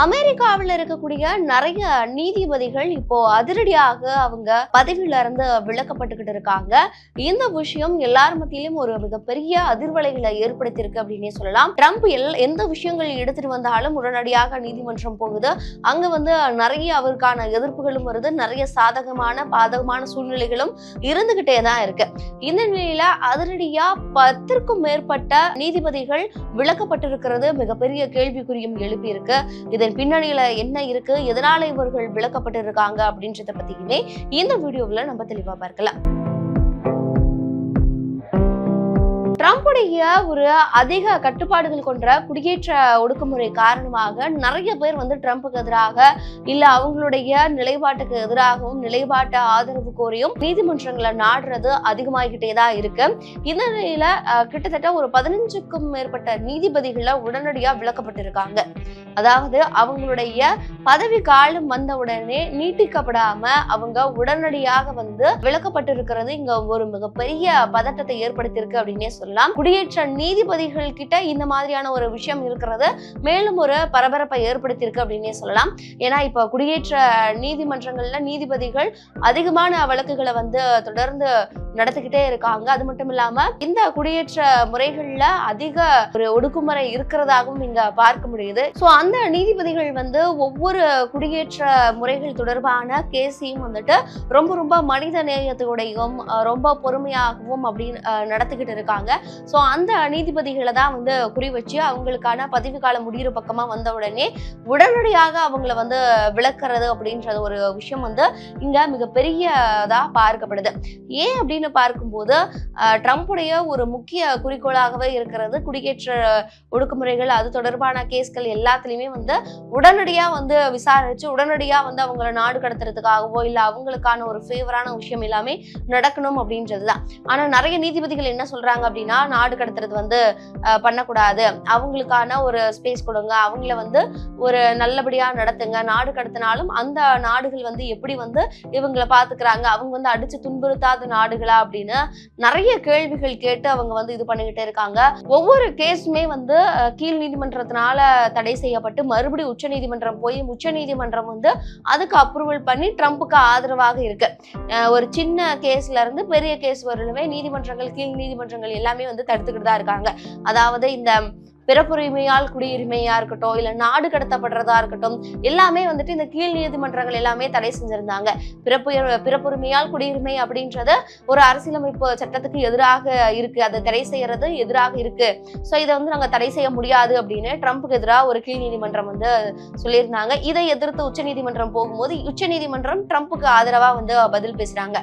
அமெரிக்காவில் இருக்கக்கூடிய நிறைய நீதிபதிகள் இப்போ அதிரடியாக அவங்க பதவியில இருந்து விலக்கப்பட்டுக்கிட்டு இருக்காங்க. இந்த விஷயம் எல்லார் மத்தியிலும் ஒரு மிகப்பெரிய அதிர்வலைகளை ஏற்படுத்தியிருக்கு அப்படின்னே சொல்லலாம். ட்ரம்ப் எல் எந்த விஷயங்கள் எடுத்துட்டு வந்தாலும் உடனடியாக நீதிமன்றம் போகுது. அங்க வந்து நிறைய அவருக்கான எதிர்ப்புகளும் வருது. நிறைய சாதகமான பாதகமான சூழ்நிலைகளும் இருந்துகிட்டே தான் இருக்கு. இந்த நிலையில அதிரடியா பத்திற்கும் மேற்பட்ட நீதிபதிகள் விளக்கப்பட்டிருக்கிறது மிகப்பெரிய கேள்விக்குறியும் எழுப்பியிருக்கு. இதை இதன் பின்னணியில என்ன இருக்கு? எதனால இவர்கள் விளக்கப்பட்டு இருக்காங்க அப்படின்றத பத்தியுமே இந்த வீடியோவில் நம்ம தெளிவா பார்க்கலாம். நம்முடைய ஒரு அதிக கட்டுப்பாடுகள் கொண்ட குடியேற்ற ஒடுக்குமுறை காரணமாக நிறைய பேர் வந்து ட்ரம்ப்புக்கு எதிராக இல்ல அவங்களுடைய நிலைப்பாட்டுக்கு எதிராகவும் நிலைப்பாட்டு ஆதரவு கோரியும் நீதிமன்றங்களை நாடுறது அதிகமாகிக்கிட்டே தான் இருக்கு. இந்த நிலையில கிட்டத்தட்ட ஒரு பதினஞ்சுக்கும் மேற்பட்ட நீதிபதிகளை உடனடியா விளக்கப்பட்டிருக்காங்க அதாவது அவங்களுடைய பதவி காலம் வந்த உடனே நீட்டிக்கப்படாம அவங்க உடனடியாக வந்து விளக்கப்பட்டிருக்கிறது இங்க ஒரு மிகப்பெரிய பதட்டத்தை ஏற்படுத்தியிருக்கு அப்படின்னே சொல்லலாம். குடியேற்ற நீதிபதிகள் கிட்ட இந்த மாதிரியான ஒரு விஷயம் இருக்கிறது. மேலும் ஒரு பரபரப்பை ஏற்படுத்தியிருக்கு அப்படின்னே சொல்லலாம். ஏன்னா இப்ப குடியேற்ற நீதிமன்றங்கள்ல நீதிபதிகள் அதிகமான வழக்குகளை வந்து தொடர்ந்து நடத்திக்கிட்டே இருக்காங்க. அது மட்டும் இல்லாம இந்த குடியேற்ற முறைகள்ல அதிக ஒரு ஒடுக்குமுறை இருக்கிறதாகவும் இங்க பார்க்க முடியுது. சோ அந்த நீதிபதிகள் வந்து ஒவ்வொரு குடியேற்ற முறைகள் தொடர்பான கேஸையும் வந்துட்டு ரொம்ப ரொம்ப மனித நேயத்தோடையும் ரொம்ப பொறுமையாகவும் அப்படின்னு நடத்திக்கிட்டு இருக்காங்க. ஸோ அந்த நீதிபதிகளை தான் வந்து குறி வச்சு அவங்களுக்கான பதவி காலம் முடிகிற பக்கமா வந்த உடனே உடனடியாக அவங்கள வந்து விளக்குறது அப்படின்றது ஒரு விஷயம் வந்து இங்க மிகப்பெரியதா பார்க்கப்படுது. ஏன் அப்படின்னு பார்க்கும்போது ட்ரம்ப்புடைய ஒரு முக்கிய குறிக்கோளாகவே இருக்கிறது குடியேற்ற ஒடுக்குமுறைகள். அது தொடர்பான கேஸ்கள் எல்லாத்துலயுமே வந்து உடனடியா வந்து விசாரிச்சு உடனடியா வந்து அவங்கள நாடு கடத்துறதுக்காகவோ இல்ல அவங்களுக்கான ஒரு ஃபேவரான விஷயம் எல்லாமே நடக்கணும் அப்படின்றதுதான். ஆனால் நிறைய நீதிபதிகள் என்ன சொல்றாங்க அப்படின்னா நாடு கடத்துறது வந்து பண்ணக்கூடாது. அவங்களுக்கான ஒரு ஸ்பேஸ் கொடுங்க. அவங்கள வந்து ஒரு நல்லபடியா நடத்துங்க. நாடு கடத்தினாலும் அந்த நாடுகள் வந்து எப்படி வந்து இவங்களை பாத்துக்கிறாங்க? அவங்க வந்து அடிச்சு துன்புறுத்தாத நாடுகள் அப்படின்னு நிறைய கேள்விகள் கேட்டு அவங்க வந்து இது பண்ணிக்கிட்டே இருக்காங்க. ஒவ்வொரு கேஸுமே வந்து கீழ் நீதிமன்றத்தினால தடை செய்யப்பட்டு மறுபடியும் உச்ச நீதிமன்றம் போய் உச்ச நீதிமன்றம் வந்து அதுக்கு அப்ரூவல் பண்ணி ட்ரம்ப்புக்கு ஆதரவாக இருக்கு. ஒரு சின்ன கேஸ்ல இருந்து பெரிய கேஸ் வரலுமே நீதிமன்றங்கள் கீழ் நீதிமன்றங்கள் எல்லாமே வந்து தடுத்துக்கிட்டு தான் இருக்காங்க. அதாவது இந்த பிறப்புரிமையால் குடியுரிமையா இருக்கட்டும் இல்ல நாடு கடத்தப்படுறதா இருக்கட்டும் எல்லாமே வந்துட்டு இந்த கீழ் நீதிமன்றங்கள் எல்லாமே தடை செஞ்சிருந்தாங்க. பிறப்பு பிறப்புரிமையால் குடியுரிமை அப்படின்றது ஒரு அரசியலமைப்பு சட்டத்துக்கு எதிராக இருக்கு. அதை தடை செய்யறது எதிராக இருக்கு. ஸோ இதை வந்து நாங்க தடை செய்ய முடியாது அப்படின்னு ட்ரம்ப்புக்கு எதிராக ஒரு கீழ் நீதிமன்றம் வந்து சொல்லியிருந்தாங்க. இதை எதிர்த்து உச்சநீதிமன்றம் போகும்போது உச்சநீதிமன்றம் ட்ரம்ப்புக்கு ஆதரவா வந்து பதில் பேசுறாங்க.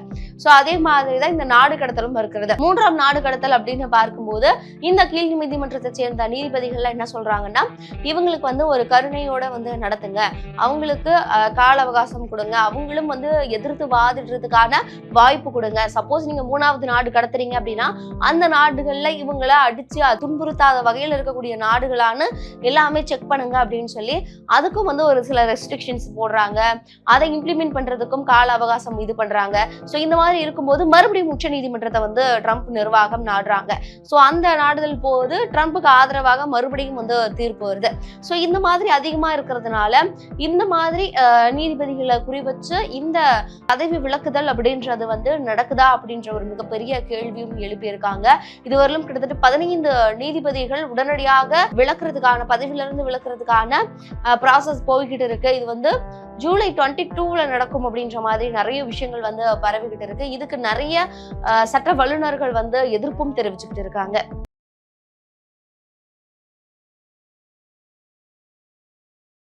சோ அதே மாதிரி தான் இந்த நாடு கடத்தலும் இருக்கிறது. மூன்றாம் நாடு கடத்தல் அப்படின்னு பார்க்கும்போது இந்த கீழ் நீதிமன்றத்தை சேர்ந்த நீதிபதிகள்லாம் என்ன சொல்றாங்கன்னா இவங்களுக்கு வந்து ஒரு கருணையோட வந்து நடத்துங்க. அவங்களுக்கு கால அவகாசம் கொடுங்க. அவங்களும் வந்து எதிர்த்து வாதிடுறதுக்கான வாய்ப்பு கொடுங்க. சப்போஸ் நீங்க மூணாவது நாடு கடத்துறீங்க அப்படின்னா அந்த நாடுகள்ல இவங்கள அடிச்சு துன்புறுத்தாத வகையில் இருக்கக்கூடிய நாடுகளான்னு எல்லாமே செக் பண்ணுங்க அப்படின்னு சொல்லி அதுக்கும் வந்து ஒரு சில ரெஸ்ட்ரிக்ஷன்ஸ் போடுறாங்க. அதை இம்ப்ளிமெண்ட் பண்றதுக்கும் கால அவகாசம் இது பண்றாங்க. ஸோ இந்த மாதிரி இருக்கும்போது மறுபடியும் உச்ச நீதிமன்றத்தை வந்து ட்ரம்ப் நிர்வாகம் நாடுறாங்க. ஸோ அந்த நாடுதல் போது ட்ரம்ப்புக்கு ஆதரவாக மறுபடியும் வந்து தீர்ப்பு வருது. ஸோ இந்த மாதிரி அதிகமா இருக்கிறதுனால இந்த மாதிரி நீதிபதிகளை குறி வச்சு இந்த பதவி விளக்குதல் அப்படின்றது வந்து நடக்குதா அப்படின்ற ஒரு மிகப்பெரிய கேள்வியும் எழுப்பியிருக்காங்க. இதுவரையிலும் கிட்டத்தட்ட பதினைந்து நீதிபதிகள் உடனடியாக விளக்குறதுக்கான பதவியிலிருந்து விளக்குறதுக்கான ப்ராசஸ் போய்கிட்டு இருக்கு. இது வந்து ஜூலை டுவெண்ட்டி டூல நடக்கும் அப்படின்ற மாதிரி நிறைய விஷயங்கள் வந்து பரவிக்கிட்டு இருக்கு. இதுக்கு நிறைய சட்ட வல்லுநர்கள் வந்து எதிர்ப்பும் தெரிவிச்சுக்கிட்டு இருக்காங்க.